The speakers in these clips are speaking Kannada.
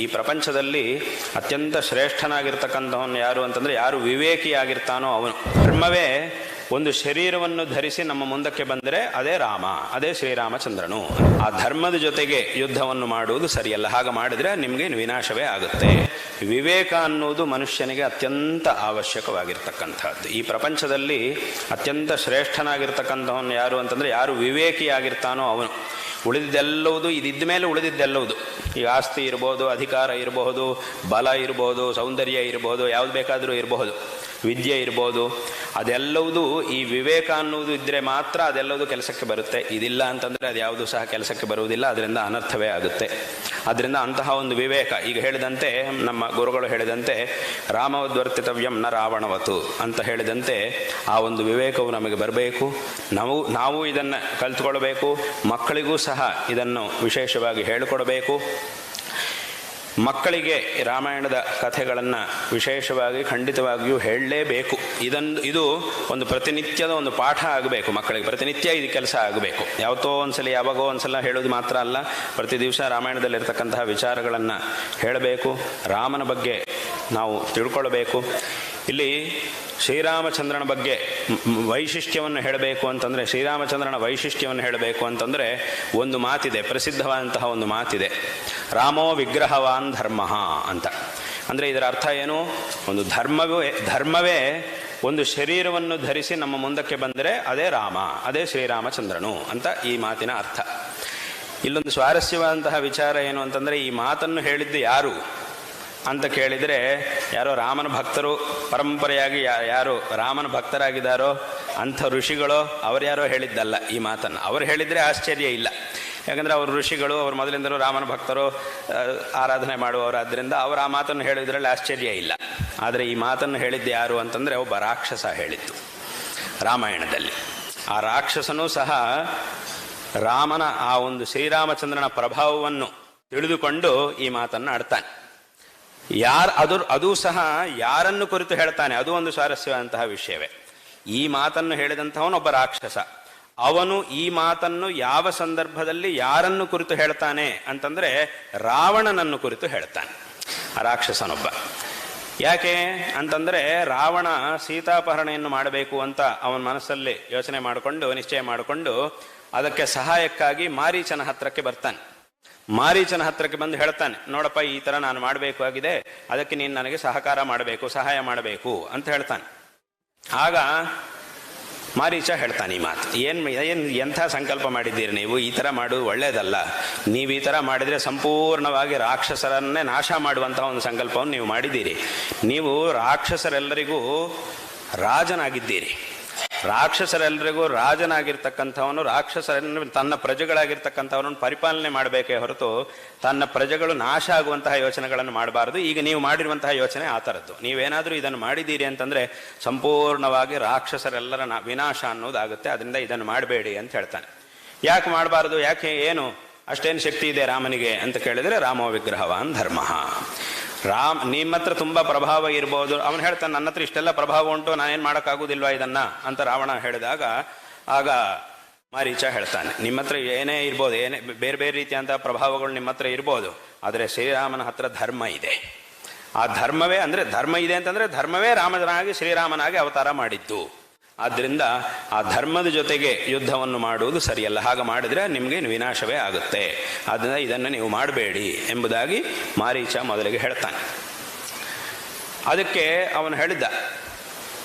ಈ ಪ್ರಪಂಚದಲ್ಲಿ ಅತ್ಯಂತ ಶ್ರೇಷ್ಠನಾಗಿರ್ತಕ್ಕಂಥವನು ಯಾರು ಅಂತಂದರೆ ಯಾರು ವಿವೇಕಿಯಾಗಿರ್ತಾನೋ ಅವನು. ಧರ್ಮವೇ ಒಂದು ಶರೀರವನ್ನು ಧರಿಸಿ ನಮ್ಮ ಮುಂದಕ್ಕೆ ಬಂದರೆ ಅದೇ ರಾಮ, ಅದೇ ಶ್ರೀರಾಮಚಂದ್ರನು. ಆ ಧರ್ಮದ ಜೊತೆಗೆ ಯುದ್ಧವನ್ನು ಮಾಡುವುದು ಸರಿಯಲ್ಲ. ಹಾಗೆ ಮಾಡಿದರೆ ನಿಮಗೆ ವಿನಾಶವೇ ಆಗುತ್ತೆ. ವಿವೇಕ ಅನ್ನುವುದು ಮನುಷ್ಯನಿಗೆ ಅತ್ಯಂತ ಅವಶ್ಯಕವಾಗಿರ್ತಕ್ಕಂಥದ್ದು. ಈ ಪ್ರಪಂಚದಲ್ಲಿ ಅತ್ಯಂತ ಶ್ರೇಷ್ಠನಾಗಿರ್ತಕ್ಕಂಥವನು ಯಾರು ಅಂತಂದರೆ ಯಾರು ವಿವೇಕಿಯಾಗಿರ್ತಾನೋ ಅವನು. ಉಳಿದಿದ್ದೆಲ್ಲವುದು ಇದಿದ್ದ ಮೇಲೆ ಉಳಿದಿದ್ದೆಲ್ಲವುದು. ಈ ಆಸ್ತಿ ಇರ್ಬೋದು, ಅಧಿಕಾರ ಇರಬಹುದು ಬಲ ಇರ್ಬೋದು, ಸೌಂದರ್ಯ ಇರ್ಬೋದು, ಯಾವ್ದು ಬೇಕಾದರೂ ಇರಬಹುದು ವಿದ್ಯೆ ಇರ್ಬೋದು ಅದೆಲ್ಲವುದು ಈ ವಿವೇಕ ಅನ್ನುವುದು ಇದ್ದರೆ ಮಾತ್ರ ಅದೆಲ್ಲವುದು ಕೆಲಸಕ್ಕೆ ಬರುತ್ತೆ. ಇದಿಲ್ಲ ಅಂತಂದರೆ ಅದು ಯಾವುದು ಸಹ ಕೆಲಸಕ್ಕೆ ಬರುವುದಿಲ್ಲ. ಅದರಿಂದ ಅನರ್ಥವೇ ಆಗುತ್ತೆ. ಅದರಿಂದ ಅಂತಹ ಒಂದು ವಿವೇಕ, ಈಗ ಹೇಳಿದಂತೆ, ನಮ್ಮ ಗುರುಗಳು ಹೇಳಿದಂತೆ, ರಾಮವದ್ವರ್ತಿತವ್ಯಂ ನ ರಾವಣವತು ಅಂತ ಹೇಳಿದಂತೆ, ಆ ಒಂದು ವಿವೇಕವು ನಮಗೆ ಬರಬೇಕು. ನಾವು ನಾವು ಇದನ್ನು ಕಲ್ತ್ಕೊಳ್ಬೇಕು. ಮಕ್ಕಳಿಗೂ ಸಹ ಇದನ್ನು ವಿಶೇಷವಾಗಿ ಹೇಳಿಕೊಡಬೇಕು. ಮಕ್ಕಳಿಗೆ ರಾಮಾಯಣದ ಕಥೆಗಳನ್ನು ವಿಶೇಷವಾಗಿ, ಖಂಡಿತವಾಗಿಯೂ ಹೇಳಲೇಬೇಕು. ಇದನ್ನು ಇದು ಒಂದು ಪ್ರತಿನಿತ್ಯದ ಒಂದು ಪಾಠ ಆಗಬೇಕು ಮಕ್ಕಳಿಗೆ. ಪ್ರತಿನಿತ್ಯ ಇದು ಕೆಲಸ ಆಗಬೇಕು. ಯಾವತ್ತೋ ಒಂದ್ಸಲ, ಯಾವಾಗೋ ಒಂದ್ಸಲ ಹೇಳೋದು ಮಾತ್ರ ಅಲ್ಲ. ಪ್ರತಿ ದಿವಸ ರಾಮಾಯಣದಲ್ಲಿರ್ತಕ್ಕಂತಹ ವಿಚಾರಗಳನ್ನು ಹೇಳಬೇಕು. ರಾಮನ ಬಗ್ಗೆ ನಾವು ತಿಳ್ಕೊಳ್ಬೇಕು. ಇಲ್ಲಿ ಶ್ರೀರಾಮಚಂದ್ರನ ಬಗ್ಗೆ ವೈಶಿಷ್ಟ್ಯವನ್ನು ಹೇಳಬೇಕು ಅಂತಂದರೆ, ಶ್ರೀರಾಮಚಂದ್ರನ ವೈಶಿಷ್ಟ್ಯವನ್ನು ಹೇಳಬೇಕು ಅಂತಂದರೆ ಒಂದು ಮಾತಿದೆ, ಪ್ರಸಿದ್ಧವಾದಂತಹ ಒಂದು ಮಾತಿದೆ. ರಾಮೋ ವಿಗ್ರಹವಾನ್ ಧರ್ಮ ಅಂತ. ಅಂದರೆ ಇದರ ಅರ್ಥ ಏನು? ಒಂದು ಧರ್ಮವೇ ಧರ್ಮವೇ ಒಂದು ಶರೀರವನ್ನು ಧರಿಸಿ ನಮ್ಮ ಮುಂದಕ್ಕೆ ಬಂದರೆ ಅದೇ ರಾಮ, ಅದೇ ಶ್ರೀರಾಮಚಂದ್ರನು ಅಂತ ಈ ಮಾತಿನ ಅರ್ಥ. ಇಲ್ಲೊಂದು ಸ್ವಾರಸ್ಯವಾದಂತಹ ವಿಚಾರ ಏನು ಅಂತಂದರೆ ಈ ಮಾತನ್ನು ಹೇಳಿದ್ದು ಯಾರು ಅಂತ ಕೇಳಿದರೆ ಯಾರೋ ರಾಮನ ಭಕ್ತರು, ಪರಂಪರೆಯಾಗಿ ಯಾರು ರಾಮನ ಭಕ್ತರಾಗಿದ್ದಾರೋ ಅಂಥ ಋಷಿಗಳೋ ಯಾರೋ ಹೇಳಿದ್ದಲ್ಲ ಈ ಮಾತನ್ನು. ಅವರು ಹೇಳಿದರೆ ಆಶ್ಚರ್ಯ ಇಲ್ಲ. ಯಾಕಂದರೆ ಅವರು ಋಷಿಗಳು, ಅವರು ಮೊದಲಿಂದಲೂ ರಾಮನ ಭಕ್ತರು ಆರಾಧನೆ ಮಾಡುವವರಾದ್ದರಿಂದ ಅವರು ಆ ಮಾತನ್ನು ಹೇಳಿದ್ರಲ್ಲಿ ಆಶ್ಚರ್ಯ ಇಲ್ಲ. ಆದರೆ ಈ ಮಾತನ್ನು ಹೇಳಿದ್ದು ಯಾರು ಅಂತಂದರೆ ಒಬ್ಬ ರಾಕ್ಷಸ ಹೇಳಿದ್ದು ರಾಮಾಯಣದಲ್ಲಿ. ಆ ರಾಕ್ಷಸನೂ ಸಹ ರಾಮನ ಆ ಒಂದು ಶ್ರೀರಾಮಚಂದ್ರನ ಪ್ರಭಾವವನ್ನು ತಿಳಿದುಕೊಂಡು ಈ ಮಾತನ್ನು ಆಡ್ತಾನೆ. ಯಾರು ಅದು ಅದು ಸಹ ಯಾರನ್ನು ಕುರಿತು ಹೇಳ್ತಾನೆ? ಅದು ಒಂದು ಸ್ವಾರಸ್ಯವಾದಂತಹ ವಿಷಯವೇ. ಈ ಮಾತನ್ನು ಹೇಳಿದಂಥವನೊಬ್ಬ ರಾಕ್ಷಸ. ಅವನು ಈ ಮಾತನ್ನು ಯಾವ ಸಂದರ್ಭದಲ್ಲಿ ಯಾರನ್ನು ಕುರಿತು ಹೇಳ್ತಾನೆ ಅಂತಂದ್ರೆ ರಾವಣನನ್ನು ಕುರಿತು ಹೇಳ್ತಾನೆ ರಾಕ್ಷಸನೊಬ್ಬ. ಯಾಕೆ ಅಂತಂದ್ರೆ ರಾವಣ ಸೀತಾಪಹರಣೆಯನ್ನು ಮಾಡಬೇಕು ಅಂತ ಅವನ ಮನಸ್ಸಲ್ಲಿ ಯೋಚನೆ ಮಾಡಿಕೊಂಡು, ನಿಶ್ಚಯ ಮಾಡಿಕೊಂಡು ಅದಕ್ಕೆ ಸಹಾಯಕ್ಕಾಗಿ ಮಾರೀಚನ ಹತ್ರಕ್ಕೆ ಬರ್ತಾನೆ. ಮಾರೀಚನ ಹತ್ರಕ್ಕೆ ಬಂದು ಹೇಳ್ತಾನೆ, ನೋಡಪ್ಪ, ಈ ಥರ ನಾನು ಮಾಡಬೇಕಾಗಿದೆ ಅದಕ್ಕೆ ನೀನು ನನಗೆ ಸಹಕಾರ ಮಾಡಬೇಕು, ಸಹಾಯ ಮಾಡಬೇಕು ಅಂತ ಹೇಳ್ತಾನೆ. ಆಗ ಮಾರೀಚ ಹೇಳ್ತಾನೆ ಈ ಮಾತು. ಏನು ಏನು ಎಂಥ ಸಂಕಲ್ಪ ಮಾಡಿದ್ದೀರಿ ನೀವು? ಈ ಥರ ಮಾಡೋದು ಒಳ್ಳೆಯದಲ್ಲ ನೀವು ಈ ಥರ ಮಾಡಿದರೆ ಸಂಪೂರ್ಣವಾಗಿ ರಾಕ್ಷಸರನ್ನೇ ನಾಶ ಮಾಡುವಂತಹ ಒಂದು ಸಂಕಲ್ಪವನ್ನು ನೀವು ಮಾಡಿದ್ದೀರಿ. ನೀವು ರಾಕ್ಷಸರೆಲ್ಲರಿಗೂ ರಾಜನಾಗಿದ್ದೀರಿ. ರಾಕ್ಷಸರೆಲ್ಲರಿಗೂ ರಾಜನಾಗಿರ್ತಕ್ಕಂಥವನು ರಾಕ್ಷಸರನ್ನು ತನ್ನ ಪ್ರಜೆಗಳಾಗಿರ್ತಕ್ಕಂಥವನನ್ನು ಪರಿಪಾಲನೆ ಮಾಡಬೇಕೇ ಹೊರತು ತನ್ನ ಪ್ರಜೆಗಳು ನಾಶ ಆಗುವಂತಹ ಯೋಚನೆಗಳನ್ನು ಮಾಡಬಾರದು. ಈಗ ನೀವು ಮಾಡಿರುವಂತಹ ಯೋಚನೆ ಆ ಥರದ್ದು. ನೀವೇನಾದರೂ ಇದನ್ನು ಮಾಡಿದ್ದೀರಿ ಅಂತಂದರೆ ಸಂಪೂರ್ಣವಾಗಿ ರಾಕ್ಷಸರೆಲ್ಲರ ವಿನಾಶ ಅನ್ನೋದಾಗುತ್ತೆ. ಅದರಿಂದ ಇದನ್ನು ಮಾಡಬೇಡಿ ಅಂತ ಹೇಳ್ತಾನೆ. ಯಾಕೆ ಮಾಡಬಾರದು? ಯಾಕೆ ಏನು? ಅಷ್ಟೇನು ಶಕ್ತಿ ಇದೆ ರಾಮನಿಗೆ ಅಂತ ಕೇಳಿದರೆ ರಾಮೋ ವಿಗ್ರಹವಾನ್ ಧರ್ಮ. ರಾಮ್ ನಿಮ್ಮ ಹತ್ರ ತುಂಬ ಪ್ರಭಾವ ಇರ್ಬೋದು. ಅವನು ಹೇಳ್ತಾನೆ ನನ್ನ ಹತ್ರ ಇಷ್ಟೆಲ್ಲ ಪ್ರಭಾವ ಉಂಟು ನಾನೇನು ಮಾಡೋಕ್ಕಾಗೋದಿಲ್ವಾ ಇದನ್ನ? ಅಂತ ರಾವಣ ಹೇಳಿದಾಗ, ಆಗ ಮಾರೀಚ ಹೇಳ್ತಾನೆ ನಿಮ್ಮ ಹತ್ರ ಏನೇ ಇರ್ಬೋದು, ಏನೇ, ಬೇರೆ ಬೇರೆ ರೀತಿಯಂತಹ ಪ್ರಭಾವಗಳು ನಿಮ್ಮ ಹತ್ರ ಇರ್ಬೋದು, ಆದರೆ ಶ್ರೀರಾಮನ ಹತ್ರ ಧರ್ಮ ಇದೆ. ಆ ಧರ್ಮವೇ ಅಂದರೆ, ಧರ್ಮ ಇದೆ ಅಂತಂದರೆ ಧರ್ಮವೇ ರಾಮನಾಗಿ, ಶ್ರೀರಾಮನಾಗಿ ಅವತಾರ ಮಾಡಿದ್ದು. ಆದ್ದರಿಂದ ಆ ಧರ್ಮದ ಜೊತೆಗೆ ಯುದ್ಧವನ್ನು ಮಾಡುವುದು ಸರಿಯಲ್ಲ. ಹಾಗೆ ಮಾಡಿದರೆ ನಿಮಗೆ ವಿನಾಶವೇ ಆಗುತ್ತೆ. ಆದ್ದರಿಂದ ಇದನ್ನು ನೀವು ಮಾಡಬೇಡಿ ಎಂಬುದಾಗಿ ಮಾರೀಚ ಮೊದಲಿಗೆ ಹೇಳ್ತಾನೆ. ಅದಕ್ಕೆ ಅವನು ಹೇಳಿದ್ದ,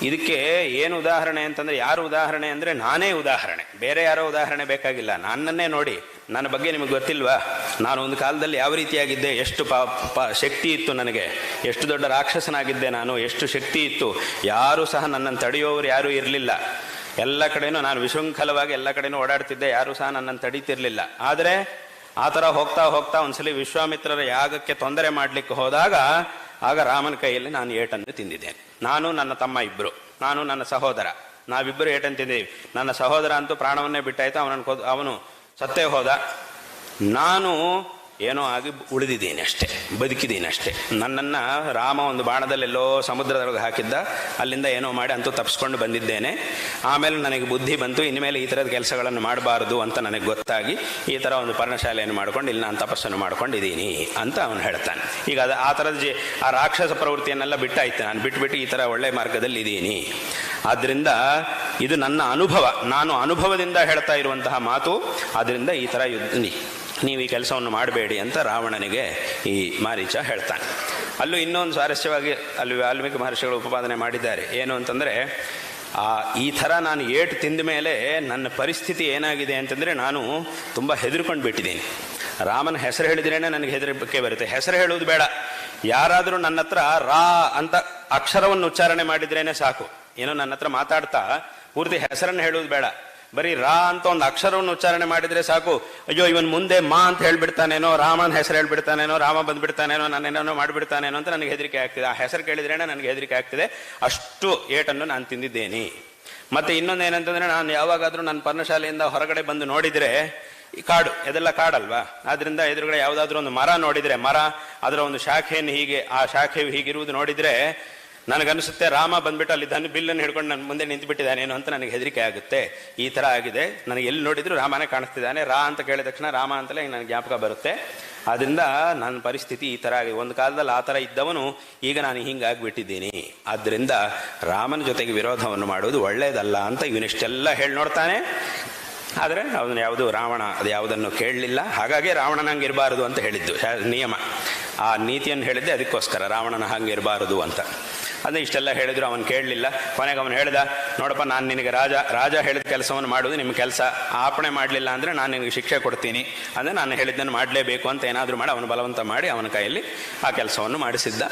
ಇದಕ್ಕೆ ಏನು ಉದಾಹರಣೆ ಅಂತಂದರೆ, ಯಾರು ಉದಾಹರಣೆ ಅಂದರೆ ನಾನೇ ಉದಾಹರಣೆ. ಬೇರೆ ಯಾರೋ ಉದಾಹರಣೆ ಬೇಕಾಗಿಲ್ಲ. ನನ್ನನ್ನೇ ನೋಡಿ. ನನ್ನ ಬಗ್ಗೆ ನಿಮಗೆ ಗೊತ್ತಿಲ್ವಾ? ನಾನು ಒಂದು ಕಾಲದಲ್ಲಿ ಯಾವ ರೀತಿಯಾಗಿದ್ದೆ, ಎಷ್ಟು ಪ ಪ, ಶಕ್ತಿ ಇತ್ತು ನನಗೆ, ಎಷ್ಟು ದೊಡ್ಡ ರಾಕ್ಷಸನಾಗಿದ್ದೆ ನಾನು, ಎಷ್ಟು ಶಕ್ತಿ ಇತ್ತು, ಯಾರೂ ಸಹ ನನ್ನನ್ನು ತಡೆಯುವವರು ಯಾರೂ ಇರಲಿಲ್ಲ. ಎಲ್ಲ ಕಡೆನೂ ನಾನು ವಿಶೃಂಖಲವಾಗಿ ಎಲ್ಲ ಕಡೆನೂ ಓಡಾಡ್ತಿದ್ದೆ, ಯಾರೂ ಸಹ ನನ್ನನ್ನು ತಡೀತಿರಲಿಲ್ಲ. ಆದರೆ, ಆ ಥರ ಹೋಗ್ತಾ ಹೋಗ್ತಾ ಒಂದ್ಸಲಿ ವಿಶ್ವಾಮಿತ್ರರ ಯಾಗಕ್ಕೆ ತೊಂದರೆ ಮಾಡಲಿಕ್ಕೆ ಹೋದಾಗ, ಆಗ ರಾಮನ ಕೈಯಲ್ಲಿ ನಾನು ಏಟನ್ನು ತಿಂದಿದ್ದೇನೆ. ನಾನು ನನ್ನ ತಮ್ಮ ಇಬ್ಬರು ನಾನು ನನ್ನ ಸಹೋದರ. ನಾವಿಬ್ಬರು ಏಟನ್ನು ತಿಂದಿದ್ದೀವಿ. ನನ್ನ ಸಹೋದರ ಅಂತೂ ಪ್ರಾಣವನ್ನೇ ಬಿಟ್ಟಾಯ್ತು, ಅವನನ್ನು ಅವನು ಸತ್ತೇ ಹೋದ. ನಾನು ಏನೋ ಆಗಿ ಉಳಿದಿದ್ದೀನಿ ಅಷ್ಟೇ, ಬದುಕಿದ್ದೀನಿ ಅಷ್ಟೇ. ನನ್ನನ್ನು ರಾಮ ಒಂದು ಬಾಣದಲ್ಲೆಲ್ಲೋ ಸಮುದ್ರದೊಳಗೆ ಹಾಕಿದ್ದ. ಅಲ್ಲಿಂದ ಏನೋ ಮಾಡಿ ಅಂತೂ ತಪ್ಪಿಸ್ಕೊಂಡು ಬಂದಿದ್ದೇನೆ. ಆಮೇಲೆ ನನಗೆ ಬುದ್ಧಿ ಬಂತು, ಇನ್ಮೇಲೆ ಈ ಥರದ ಕೆಲಸಗಳನ್ನು ಮಾಡಬಾರ್ದು ಅಂತ ನನಗೆ ಗೊತ್ತಾಗಿ ಈ ಥರ ಒಂದು ಪರ್ಣಶಾಲೆಯನ್ನು ಮಾಡ್ಕೊಂಡು ಇಲ್ಲಿ ನಾನು ತಪಸ್ಸನ್ನು ಮಾಡ್ಕೊಂಡಿದ್ದೀನಿ ಅಂತ ಅವನು ಹೇಳ್ತಾನೆ. ಈಗ ಅದು ಆ ಥರದ ಜಿ, ಆ ರಾಕ್ಷಸ ಪ್ರವೃತ್ತಿಯನ್ನೆಲ್ಲ ಬಿಟ್ಟಾಯ್ತು. ನಾನು ಬಿಟ್ಬಿಟ್ಟು ಈ ಥರ ಒಳ್ಳೆ ಮಾರ್ಗದಲ್ಲಿ ಇದ್ದೀನಿ ಆದ್ದರಿಂದ ಇದು ನನ್ನ ಅನುಭವ. ನಾನು ಅನುಭವದಿಂದ ಹೇಳ್ತಾ ಇರುವಂತಹ ಮಾತು. ಅದರಿಂದ ಈ ಥರ ಯುದ್ಧ ನೀವು ಈ ಕೆಲಸವನ್ನು ಮಾಡಬೇಡಿ ಅಂತ ರಾವಣನಿಗೆ ಈ ಮಾರೀಚ ಹೇಳ್ತಾನೆ. ಅಲ್ಲೂ ಇನ್ನೊಂದು ಸ್ವಾರಸ್ಯವಾಗಿ ಅಲ್ಲಿ ವಾಲ್ಮೀಕಿ ಮಹರ್ಷಿಗಳು ಉಪಪಾದನೆ ಮಾಡಿದ್ದಾರೆ. ಏನು ಅಂತಂದರೆ, ಆ, ಈ ಥರ ನಾನು ಏಟು ತಿಂದ ಮೇಲೆ ನನ್ನ ಪರಿಸ್ಥಿತಿ ಏನಾಗಿದೆ ಅಂತಂದರೆ ನಾನು ತುಂಬ ಹೆದರ್ಕೊಂಡು ಬಿಟ್ಟಿದ್ದೀನಿ. ರಾಮನ ಹೆಸರು ಹೇಳಿದ್ರೇ ನನಗೆ ಹೆದರಿಕೆ ಬರುತ್ತೆ. ಹೆಸರು ಹೇಳುವುದು ಬೇಡ. ಯಾರಾದರೂ ನನ್ನ ಹತ್ರ ರಾ ಅಂತ ಅಕ್ಷರವನ್ನು ಉಚ್ಚಾರಣೆ ಮಾಡಿದ್ರೇನೆ ಸಾಕು. ಏನೋ ನನ್ನ ಹತ್ರ ಮಾತಾಡ್ತಾ ಪೂರ್ತಿ ಹೆಸರನ್ನು ಹೇಳುವುದು ಬೇಡ. ಬರೀ ರಾ ಅಂತ ಒಂದು ಅಕ್ಷರವನ್ನು ಉಚ್ಚಾರಣೆ ಮಾಡಿದ್ರೆ ಸಾಕು. ಅಯ್ಯೋ, ಇವನ್ ಮುಂದೆ ಮಾ ಅಂತ ಹೇಳ್ಬಿಡ್ತಾನೇನೋ, ರಾಮನ ಹೆಸರು ಹೇಳ್ಬಿಡ್ತಾನೇನೋ, ರಾಮ ಬಂದ್ಬಿಡ್ತಾನೇನೋ, ನನ್ನೇನೋ ಮಾಡಿಬಿಡ್ತಾನೇನೋ ಅಂತ ನನಗೆ ಹೆದರಿಕೆ ಆಗ್ತಿದೆ. ಆ ಹೆಸರು ಕೇಳಿದ್ರೇನೆ ನನಗೆ ಹೆದರಿಕೆ ಆಗ್ತಿದೆ. ಅಷ್ಟು ಏಟನ್ನು ನಾನು ತಿಂದಿದ್ದೇನೆ. ಮತ್ತೆ ಇನ್ನೊಂದು ಏನಂತಂದ್ರೆ ನಾನು ಯಾವಾಗಾದರೂ ನನ್ನ ಪರ್ಣಶಾಲೆಯಿಂದ ಹೊರಗಡೆ ಬಂದು ನೋಡಿದ್ರೆ, ಈ ಕಾಡು, ಇದೆಲ್ಲ ಕಾಡಲ್ವಾ? ಆದ್ರಿಂದ ಎದುರುಗಡೆ ಯಾವುದಾದ್ರೂ ಒಂದು ಮರ ನೋಡಿದ್ರೆ, ಮರ, ಅದರ ಒಂದು ಶಾಖೆಯನ್ನು ಹೀಗೆ, ಆ ಶಾಖೆಯು ಹೀಗಿರುವುದು ನೋಡಿದ್ರೆ ನನಗನ್ಸುತ್ತೆ ರಾಮ ಬಂದ್ಬಿಟ್ಟು ಅಲ್ಲಿ ದನ್ನು ಬಿಲ್ಲನ್ನು ಹಿಡ್ಕೊಂಡು ನನ್ನ ಮುಂದೆ ನಿಂತು ಏನು ಅಂತ ನನಗೆ ಹೆದರಿಕೆ ಆಗುತ್ತೆ. ಈ ಥರ ಆಗಿದೆ. ನನಗೆ ಎಲ್ಲಿ ನೋಡಿದ್ರು ರಾಮನೇ ಕಾಣಿಸ್ತಿದ್ದಾನೆ. ರಾ ಅಂತ ಕೇಳಿದ ತಕ್ಷಣ ರಾಮ ಅಂತಲೇ ನನಗೆ ಜ್ಞಾಪಕ ಬರುತ್ತೆ. ಆದ್ದರಿಂದ ನನ್ನ ಪರಿಸ್ಥಿತಿ ಈ ಥರ ಆಗಿದೆ. ಒಂದು ಕಾಲದಲ್ಲಿ ಆ ಥರ ಇದ್ದವನು ಈಗ ನಾನು ಹಿಂಗಾಗ್ಬಿಟ್ಟಿದ್ದೀನಿ. ಆದ್ದರಿಂದ ರಾಮನ ಜೊತೆಗೆ ವಿರೋಧವನ್ನು ಮಾಡುವುದು ಒಳ್ಳೆಯದಲ್ಲ ಅಂತ ಇವನಿಷ್ಟೆಲ್ಲ ಹೇಳಿ ನೋಡ್ತಾನೆ. ಆದರೆ ಅವನು ಯಾವುದು ರಾವಣ, ಅದು ಯಾವುದನ್ನು ಕೇಳಲಿಲ್ಲ. ಹಾಗಾಗಿ ರಾವಣನ ಹಂಗೆ ಇರಬಾರದು ಅಂತ ಹೇಳಿದ್ದು. ನಿಯಮ. ಆ ನೀತಿಯನ್ನು ಹೇಳಿದ್ದೆ ಅದಕ್ಕೋಸ್ಕರ ರಾವಣನ ಹಂಗೆ ಇರಬಾರದು ಅಂತ. ಅದೇ ಇಷ್ಟೆಲ್ಲ ಹೇಳಿದ್ರು, ಅವನು ಕೇಳಲಿಲ್ಲ. ಕೊನೆಗೆ ಅವನು ಹೇಳ್ದ, ನೋಡಪ್ಪ, ನಾನು ನಿನಗೆ ರಾಜ ರಾಜ ಹೇಳಿದ ಕೆಲಸವನ್ನು ಮಾಡೋದು ನಿಮ್ಮ ಕೆಲಸ. ಆಪಣೆ ಮಾಡಲಿಲ್ಲ ಅಂದರೆ ನಾನು ನಿನಗೆ ಶಿಕ್ಷೆ ಕೊಡ್ತೀನಿ. ಅಂದರೆ ನಾನು ಹೇಳಿದ್ದನ್ನು ಮಾಡಲೇಬೇಕು ಅಂತ ಏನಾದರೂ ಮಾಡಿ. ಅವನು ಬಲವಂತ ಮಾಡಿ ಅವನ ಕೈಯಲ್ಲಿ ಆ ಕೆಲಸವನ್ನು ಮಾಡಿಸಿದ್ದ.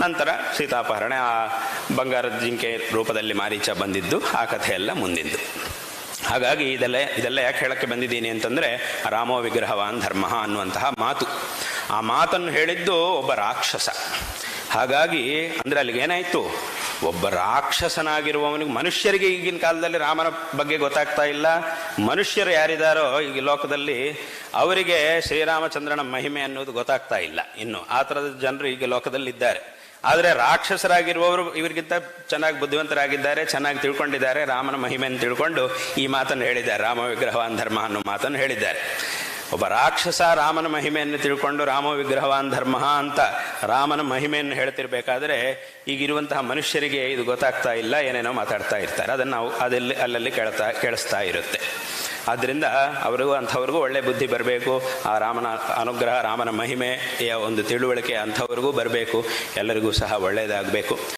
ನಂತರ ಸೀತಾಪಹರಣೆ ಆ ಬಂಗಾರದ ಜಿಂಕೆ ರೂಪದಲ್ಲಿ ಮಾರೀಚ ಬಂದಿದ್ದು, ಆ ಕಥೆಯೆಲ್ಲ ಮುಂದಿದ್ದು. ಹಾಗಾಗಿ ಇದೆಲ್ಲ ಇದೆಲ್ಲ ಯಾಕೆ ಹೇಳಕ್ಕೆ ಬಂದಿದ್ದೀನಿ ಅಂತಂದರೆ, ರಾಮೋ ವಿಗ್ರಹವಾನ್ ಧರ್ಮ ಅನ್ನುವಂತಹ ಮಾತು. ಆ ಮಾತನ್ನು ಹೇಳಿದ್ದು ಒಬ್ಬ ರಾಕ್ಷಸ. ಹಾಗಾಗಿ ಅಂದರೆ ಅಲ್ಲಿಗೆ ಏನಾಯಿತು? ಒಬ್ಬ ರಾಕ್ಷಸನಾಗಿರುವವನಿಗೆ ಮನುಷ್ಯರಿಗೆ ಈಗಿನ ಕಾಲದಲ್ಲಿ ರಾಮನ ಬಗ್ಗೆ ಗೊತ್ತಾಗ್ತಾ ಇಲ್ಲ. ಮನುಷ್ಯರು ಯಾರಿದ್ದಾರೋ ಈಗ ಲೋಕದಲ್ಲಿ ಅವರಿಗೆ ಶ್ರೀರಾಮಚಂದ್ರನ ಮಹಿಮೆ ಅನ್ನೋದು ಗೊತ್ತಾಗ್ತಾ ಇಲ್ಲ. ಇನ್ನು ಆ ಥರದ ಜನರು ಈಗ ಲೋಕದಲ್ಲಿ ಇದ್ದಾರೆ. ಆದರೆ ರಾಕ್ಷಸರಾಗಿರುವವರು ಇವರಿಗಿಂತ ಚೆನ್ನಾಗಿ ಬುದ್ಧಿವಂತರಾಗಿದ್ದಾರೆ, ಚೆನ್ನಾಗಿ ತಿಳ್ಕೊಂಡಿದ್ದಾರೆ, ರಾಮನ ಮಹಿಮೆಯನ್ನು ತಿಳ್ಕೊಂಡು ಈ ಮಾತನ್ನು ಹೇಳಿದ್ದಾರೆ. ರಾಮ ವಿಗ್ರಹವಾನ್ ಧರ್ಮ ಅನ್ನೋ ಮಾತನ್ನು ಹೇಳಿದ್ದಾರೆ. ಒಬ್ಬ ರಾಕ್ಷಸ ರಾಮನ ಮಹಿಮೆಯನ್ನು ತಿಳ್ಕೊಂಡು ರಾಮ ವಿಗ್ರಹವಾನ್ ಧರ್ಮ ಅಂತ ರಾಮನ ಮಹಿಮೆಯನ್ನು ಹೇಳ್ತಿರ್ಬೇಕಾದ್ರೆ ಈಗಿರುವಂತಹ ಮನುಷ್ಯರಿಗೆ ಇದು ಗೊತ್ತಾಗ್ತಾ ಇಲ್ಲ, ಏನೇನೋ ಮಾತಾಡ್ತಾ ಇರ್ತಾರೆ. ಅದನ್ನು ನಾವು ಅದೆಲ್ಲಿ, ಅಲ್ಲಲ್ಲಿ ಕೇಳ್ತಾ, ಕೇಳಿಸ್ತಾ ಇರುತ್ತೆ. ಆದ್ದರಿಂದ ಅವರಿಗೂ, ಅಂಥವ್ರಿಗೂ ಒಳ್ಳೆ ಬುದ್ಧಿ ಬರಬೇಕು. ಆ ರಾಮನ ಅನುಗ್ರಹ, ರಾಮನ ಮಹಿಮೆಯ ಒಂದು ತಿಳುವಳಿಕೆ ಅಂಥವ್ರಿಗೂ ಬರಬೇಕು. ಎಲ್ಲರಿಗೂ ಸಹ ಒಳ್ಳೆಯದಾಗಬೇಕು